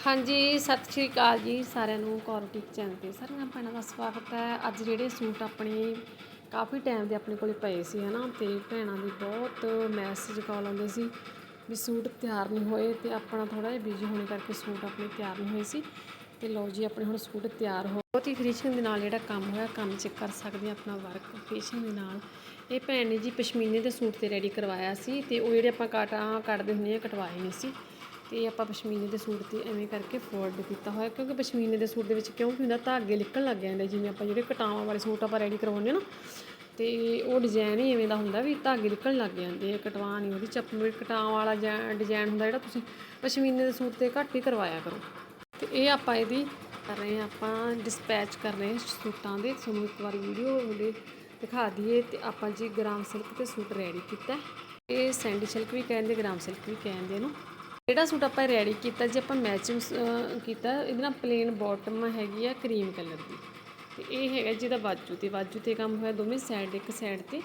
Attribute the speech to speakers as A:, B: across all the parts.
A: ਹਾਂਜੀ, ਸਤਿ ਸ਼੍ਰੀ ਅਕਾਲ ਜੀ ਸਾਰਿਆਂ ਨੂੰ ਕੌਰਟਿਕ ਚੈਨਲ ਤੇ ਸਾਰਿਆਂ ਭੈਣਾਂ ਦਾ ਸਵਾਗਤ ਹੈ। ਅੱਜ ਜਿਹੜੇ ਸੂਟ ਆਪਣੇ ਕਾਫੀ ਟਾਈਮ ਦੇ ਆਪਣੇ ਕੋਲੇ ਪਏ ਸੀ, ਹਨਾ, ਤੇ ਭੈਣਾਂ ਦੀ ਬਹੁਤ ਮੈਸੇਜ ਕਾਲ ਆਉਂਦੇ ਸੀ ਵੀ ਸੂਟ ਤਿਆਰ ਨਹੀਂ ਹੋਏ ਤੇ ਆਪਣਾ ਥੋੜਾ ਜਿਹਾ ਬਿਜ਼ੀ ਹੋਣੇ ਕਰਕੇ ਸੂਟ ਆਪਣੇ ਤਿਆਰ ਨਹੀਂ ਹੋਏ ਸੀ। ਤੇ ਲਓ ਜੀ, ਆਪਣੇ ਹੁਣ ਸੂਟ ਤਿਆਰ ਹੋ ਬਹੁਤ ਹੀ ਫਿਨਿਸ਼ਿੰਗ ਦੇ ਨਾਲ ਜਿਹੜਾ ਕੰਮ ਹੋਇਆ, ਕੰਮ ਚੈੱਕ ਕਰ ਸਕਦੇ ਆ ਆਪਣਾ ਵਰਕ ਫਿਨਿਸ਼ਿੰਗ ਦੇ ਨਾਲ। ਇਹ ਭੈਣ ਨੇ ਜੀ ਪਸ਼ਮੀਨੇ ਦੇ ਸੂਟ ਤੇ ਰੈਡੀ ਕਰਵਾਇਆ ਸੀ ਤੇ ਉਹ ਜਿਹੜੇ ਆਪਾਂ ਕਾਟਾਂ ਕੱਢਦੇ ਹੁੰਦੇ ਆ ਕਟਵਾਏ ਨਹੀਂ ਸੀ। ਤੇ ਆਪਾਂ ਪਸ਼ਮੀਨੇ ਦੇ ਸੂਟ ਤੇ ਐਵੇਂ ਕਰਕੇ ਫੋਲਡ ਕੀਤਾ ਹੋਇਆ, ਕਿਉਂਕਿ ਪਸ਼ਮੀਨੇ ਦੇ ਸੂਟ ਦੇ ਵਿੱਚ ਕਿਉਂ ਹੁੰਦਾ ਧਾਗੇ ਨਿਕਲਣ ਲੱਗ ਜਾਂਦੇ, ਜਿਵੇਂ ਆਪਾਂ ਜਿਹੜੇ ਕਟਾਵਾਂ ਵਾਲੇ ਸੂਟ ਆਪਾਂ ਰੈਡੀ ਕਰਵਾਉਂਦੇ ਨਾ, ਤੇ ਉਹ ਡਿਜ਼ਾਈਨ ਹੀ ਐਵੇਂ ਦਾ ਹੁੰਦਾ ਵੀ ਧਾਗੇ ਨਿਕਲਣ ਲੱਗ ਜਾਂਦੇ ਆ ਕਟਵਾ ਨਹੀਂ ਉਹਦੀ ਚੱਪ ਕਟਾਵਾਂ ਵਾਲਾ ਡਿਜ਼ਾਈਨ ਹੁੰਦਾ ਜਿਹੜਾ ਤੁਸੀਂ ਪਸ਼ਮੀਨੇ ਦੇ ਸੂਟ ਤੇ ਘੱਟ ਹੀ ਕਰਵਾਇਆ ਕਰੋ। ਤੇ ਇਹ ਆਪਾਂ ਇਹਦੀ ਕਰ ਰਹੇ ਹਾਂ, ਆਪਾਂ ਡਿਸਪੈਚ ਕਰ ਰਹੇ ਹਾਂ ਸੂਟਾਂ ਦੇ, ਤੁਹਾਨੂੰ ਇੱਕ ਵਾਰ ਵੀਡੀਓ ਉਹਦੇ ਦਿਖਾ ਦਈਏ ਤੇ ਆਪਾਂ ਜੀ ਗ੍ਰਾਮ ਸਿਲਕ ਤੇ ਸੂਟ ਰੈਡੀ ਕੀਤਾ। ਇਹ ਸੈਂਡੀ ਸਿਲਕ ਵੀ ਕਹਿੰਦੇ, ਗ੍ਰਾਮ ਸਿਲਕ ਵੀ ਕਹਿੰਦੇ ਇਹਨੂੰ। ਜਿਹੜਾ ਸੂਟ ਆਪਾਂ ਰੈਡੀ ਕੀਤਾ, ਜੇ ਆਪਾਂ ਮੈਚਿੰਗ ਕੀਤਾ, ਇਹਦੇ ਨਾਲ ਪਲੇਨ ਬਾਟਮ ਹੈਗੀ ਆ ਕਰੀਮ ਕਲਰ ਦੀ। ਤੇ ਇਹ ਹੈਗਾ ਜਿਹਦਾ ਬਾਜੂ ਤੇ ਬਾਜੂ ਤੇ ਕੰਮ ਹੋਇਆ ਦੋਵੇਂ ਸਾਈਡ ਇੱਕ ਸਾਈਡ ਤੇ,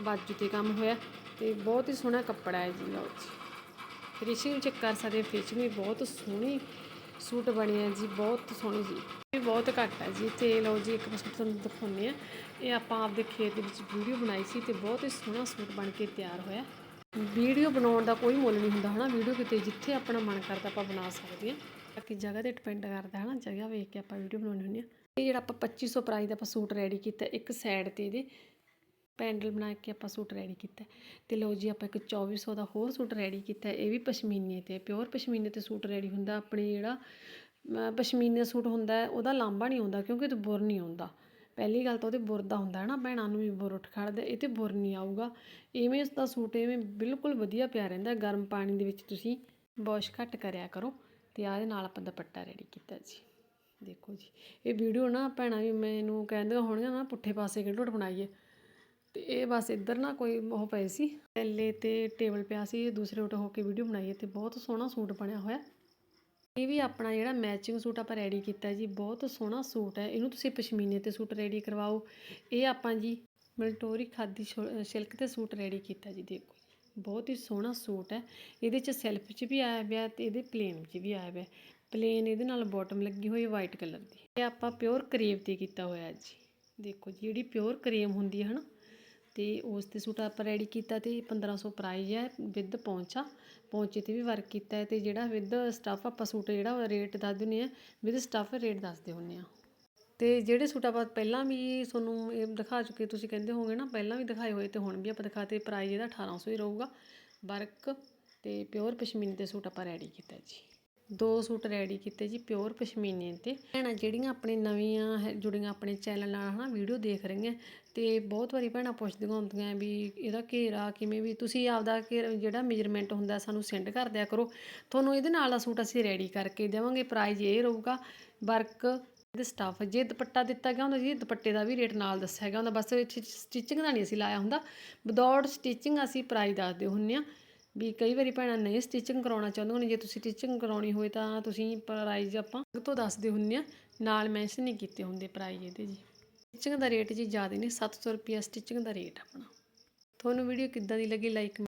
A: ਬਾਜੂ ਤੇ ਕੰਮ ਹੋਇਆ। ਤੇ ਬਹੁਤ ਹੀ ਸੋਹਣਾ ਕੱਪੜਾ ਹੈ ਜੀ, ਲਓ ਜੀ। ਫਿਨਿਸ਼ਿੰਗ ਚੈੱਕ ਕਰ ਸਕਦੇ ਫਿਨਿਸ਼ਿੰਗ ਵੀ ਬਹੁਤ ਸੋਹਣੀ ਸੂਟ ਬਣਿਆ ਜੀ, ਬਹੁਤ ਸੋਹਣੀ ਜੀ। ਇਹ ਬਹੁਤ ਘੱਟ ਹੈ ਜੀ ਤੇ ਲਓ ਜੀ, ਇੱਕ ਸੂਟ ਤੁਹਾਨੂੰ ਦਿਖਾਉਂਦੇ ਆ। ਇਹ ਆਪਾਂ ਆਪਦੇ ਖੇਤ ਦੇ ਵਿੱਚ ਵੀਡੀਓ ਬਣਾਈ ਸੀ ਤੇ ਬਹੁਤ ਹੀ ਸੋਹਣਾ ਸੂਟ ਬਣ ਕੇ ਤਿਆਰ ਹੋਇਆ। ਵੀਡੀਓ ਬਣਾਉਣ ਦਾ ਕੋਈ ਮੁੱਲ ਨਹੀਂ ਹੁੰਦਾ ਹਨਾ? ਵੀਡੀਓ ਕਿਤੇ ਜਿੱਥੇ ਆਪਣਾ ਮਨ ਕਰਦਾ ਆਪਾਂ ਬਣਾ ਸਕਦੇ ਹਾਂ। ਬਾਕੀ ਜਗ੍ਹਾ ਤੇ ਡਿਪੈਂਡ ਕਰਦਾ ਹਨਾ? ਜਗ੍ਹਾ ਵੇਖ ਕੇ ਆਪਾਂ ਵੀਡੀਓ ਬਣਾਉਣੀ ਹੁੰਦੀ ਆ ਇਹ ਜਿਹੜਾ ਆਪਾਂ 2500 ਪ੍ਰਾਈਸ ਦਾ ਆਪਾਂ ਸੂਟ ਰੈਡੀ ਕੀਤਾ ਇੱਕ ਸਾਈਡ ਤੇ ਇਹਦੇ ਪੈਂਡਲ ਬਣਾ ਕੇ ਆਪਾਂ ਸੂਟ ਰੈਡੀ ਕੀਤਾ। ਤੇ ਲਓ ਜੀ ਆਪਾਂ ਇੱਕ 2400 ਦਾ ਹੋਰ ਸੂਟ ਰੈਡੀ ਕੀਤਾ ਇਹ ਵੀ ਪਸ਼ਮੀਨੇ ਤੇ ਪਿਓਰ ਪਸ਼ਮੀਨੇ ਤੇ ਸੂਟ ਰੈਡੀ ਹੁੰਦਾ। ਆਪਣੇ ਜਿਹੜਾ ਅਮ, ਪਸ਼ਮੀਨੇ ਸੂਟ ਹੁੰਦਾ ਉਹਦਾ ਲਾਂਬਾ ਨਹੀਂ ਆਉਂਦਾ ਕਿਉਂਕਿ ਤੇ ਬੁਰ ਨਹੀਂ ਆਉਂਦਾ। ਪਹਿਲੀ ਗੱਲ ਤਾਂ ਉਹਦੇ ਬੁਰ ਦਾ ਹੁੰਦਾ ਹੈ ਨਾ, ਭੈਣਾਂ ਨੂੰ ਵੀ ਬੁਰ ਉੱਠ ਖੜਦਾ ਇਹ ਤੇ ਬੁਰ ਨਹੀਂ ਆਊਗਾ। ਇਵੇਂ ਇਸ ਦਾ ਸੂਟ ਇਵੇਂ ਬਿਲਕੁਲ ਵਧੀਆ ਪਿਆ ਰਹਿੰਦਾ ਗਰਮ ਪਾਣੀ ਦੇ ਵਿੱਚ ਤੁਸੀਂ ਵਾਸ਼ ਘੱਟ ਕਰਿਆ ਕਰੋ ਤੇ ਆਹ ਦੇ ਨਾਲ ਆਪਾਂ ਦੁਪੱਟਾ ਰੈਡੀ ਕੀਤਾ ਜੀ। ਦੇਖੋ ਜੀ, ਇਹ ਵੀਡੀਓ ਨਾ ਭੈਣਾਂ ਵੀ ਮੈਨੂੰ ਕਹਿੰਦੇ ਹੋਣਗੀਆਂ ਨਾ, ਪੁੱਠੇ ਪਾਸੇ ਕਿਹੜੋਂ ਬਣਾਈਏ? ਤੇ ਇਹ ਬਸ ਇੱਧਰ ਨਾ ਕੋਈ ਉਹ ਪਏ ਸੀ ਪਹਿਲੇ ਤੇ ਟੇਬਲ ਪਿਆ ਸੀ ਦੂਸਰੇ ਉਟ ਹੋ ਕੇ ਵੀਡੀਓ ਬਣਾਈ ਹੈ ਤੇ ਬਹੁਤ ਸੋਹਣਾ ਸੂਟ ਬਣਿਆ ਹੋਇਆ। ਇਹ ਵੀ ਆਪਣਾ ਜਿਹੜਾ ਮੈਚਿੰਗ ਸੂਟ ਆਪਾਂ ਰੈਡੀ ਕੀਤਾ ਜੀ ਬਹੁਤ ਸੋਹਣਾ ਸੂਟ ਹੈ। ਇਹਨੂੰ ਤੁਸੀਂ ਪਸ਼ਮੀਨੇ ਤੇ ਸੂਟ ਰੈਡੀ ਕਰਵਾਓ। ਇਹ ਆਪਾਂ ਜੀ ਮਲਟੋਰੀ ਖਾਦੀ ਸਿਲਕ ਤੇ ਸੂਟ ਰੈਡੀ ਕੀਤਾ ਜੀ ਦੇਖੋ ਬਹੁਤ ਹੀ ਸੋਹਣਾ ਸੂਟ ਹੈ। ਇਹਦੇ ਚ ਸੈਲਫ ਚ ਵੀ ਆਇਆ ਹੋਇਆ ਤੇ ਇਹਦੇ ਪਲੇਨ ਚ ਵੀ ਆਇਆ ਹੋਇਆ ਪਲੇਨ ਇਹਦੇ ਨਾਲ ਬਾਟਮ ਲੱਗੀ ਹੋਈ ਵਾਈਟ ਕਲਰ ਦੀ। ਇਹ ਆਪਾਂ ਪਿਓਰ ਕਰੇਵ ਤੇ ਕੀਤਾ ਹੋਇਆ ਜੀ। ਦੇਖੋ ਜੀ, ਜਿਹੜੀ ਪਿਓਰ ਕਰੀਮ ਹੁੰਦੀ ਹੈ ਹਨਾ ਤੇ ਉਸ ਤੇ ਸੂਟ ਆਪਾਂ ਰੈਡੀ ਕੀਤਾ ਤੇ 1500 ਪ੍ਰਾਈਜ਼ ਹੈ ਵਿਦ ਪਹੁੰਚਾ ਪਹੁੰਚੇ ਤੇ ਵੀ ਵਰਕ ਕੀਤਾ ਹੈ ਤੇ ਜਿਹੜਾ ਵਿਦ ਸਟਫ ਆਪਾਂ ਸੂਟ ਜਿਹੜਾ ਰੇਟ ਦੱਸ ਦਿੰਦੇ ਆ ਵਿਦ ਸਟਫ ਰੇਟ ਦੱਸਦੇ ਹੁੰਦੇ ਆ। ਤੇ ਜਿਹੜੇ ਸੂਟ ਆਪਾਂ ਪਹਿਲਾਂ ਵੀ ਤੁਹਾਨੂੰ ਇਹ ਦਿਖਾ ਚੁੱਕੇ ਤੁਸੀਂ ਕਹਿੰਦੇ ਹੋਗੇ ਨਾ, ਪਹਿਲਾਂ ਵੀ ਦਿਖਾਏ ਹੋਏ ਤੇ ਹੁਣ ਵੀ ਆਪਾਂ ਦਿਖਾਤੇ ਪ੍ਰਾਈਜ਼ ਇਹਦਾ 1800 ਹੀ ਰਹੂਗਾ। ਵਰਕ ਤੇ ਪਿਓਰ ਪਸ਼ਮੀਨੇ ਦੇ ਸੂਟ ਆਪਾਂ ਰੈਡੀ ਕੀਤਾ ਜੀ। ਦੋ ਸੂਟ ਰੈਡੀ ਕੀਤੇ ਜੀ ਪਿਓਰ ਪਸ਼ਮੀਨੇ ਤੇ ਭੈਣਾਂ, ਜਿਹੜੀਆਂ ਆਪਣੇ ਨਵੀਆਂ ਹੈ- ਜੁੜੀਆਂ ਆਪਣੇ ਚੈਨਲ ਨਾਲ ਹਨਾ ਵੀਡੀਓ ਦੇਖ ਰਹੀਆਂ, ਤੇ ਬਹੁਤ ਵਾਰੀ ਭੈਣਾਂ ਪੁੱਛਦੀਆਂ ਹੁੰਦੀਆਂ ਵੀ ਇਹਦਾ ਘੇਰਾ ਕਿਵੇਂ, ਵੀ ਤੁਸੀਂ ਆਪਦਾ ਘੇਰਾ, ਜਿਹੜਾ ਮੇਜਰਮੈਂਟ ਹੁੰਦਾ ਸਾਨੂੰ ਸੈਂਡ ਕਰ ਦਿਆ ਕਰੋ। ਤੁਹਾਨੂੰ ਇਹਦੇ ਨਾਲ ਦਾ ਸੂਟ ਅਸੀਂ ਰੈਡੀ ਕਰਕੇ ਦੇਵਾਂਗੇ ਪ੍ਰਾਈਜ਼ ਇਹ ਰਹੂਗਾ ਵਰਕ ਇਹਦੇ ਸਟਾਫ ਜੇ ਦੁਪੱਟਾ ਦਿੱਤਾ ਗਿਆ ਹੁੰਦਾ ਜੀ ਦੁਪੱਟੇ ਦਾ ਵੀ ਰੇਟ ਨਾਲ ਦੱਸਿਆ ਗਿਆ ਹੁੰਦਾ, ਬਸ ਇੱਥੇ ਸਟਿਚਿੰਗ ਦਾ ਨਹੀਂ ਅਸੀਂ ਲਾਇਆ ਹੁੰਦਾ। ਵਿਦਆਊਟ ਸਟਿਚਿੰਗ ਅਸੀਂ ਪ੍ਰਾਈਸ ਦੱਸਦੇ ਹੁੰਨੇ ਆ ਵੀ ਕਈ ਵਾਰੀ ਭੈਣਾਂ ਨਹੀਂ ਸਟਿਚਿੰਗ ਕਰਾਉਣਾ ਚਾਹੁੰਦੀਆਂ ਨੇ, ਜੇ ਤੁਸੀਂ ਸਟਿਚਿੰਗ ਕਰਾਉਣੀ ਹੋਵੇ ਤਾਂ ਤੁਸੀਂ ਪ੍ਰਾਈਜ਼ ਆਪਾਂ ਅਲੱਗ ਤੋਂ ਦੱਸਦੇ ਹੁੰਨੇ ਆ। ਨਾਲ ਮੈਂਸ਼ਨ ਨਹੀਂ ਕੀਤੇ ਹੁੰਦੇ ਪ੍ਰਾਈਜ਼ ਇਹਦੇ ਜੀ। ਸਟਿਚਿੰਗ ਦਾ ਰੇਟ ਜੀ ਜ਼ਿਆਦਾ ਨਹੀਂ 700 ਰੁਪਿਆ ਸਟਿਚਿੰਗ ਦਾ ਰੇਟ ਆਪਣਾ। ਤੁਹਾਨੂੰ ਵੀਡੀਓ ਕਿੱਦਾਂ ਦੀ ਲੱਗੀ ਲਾਈਕ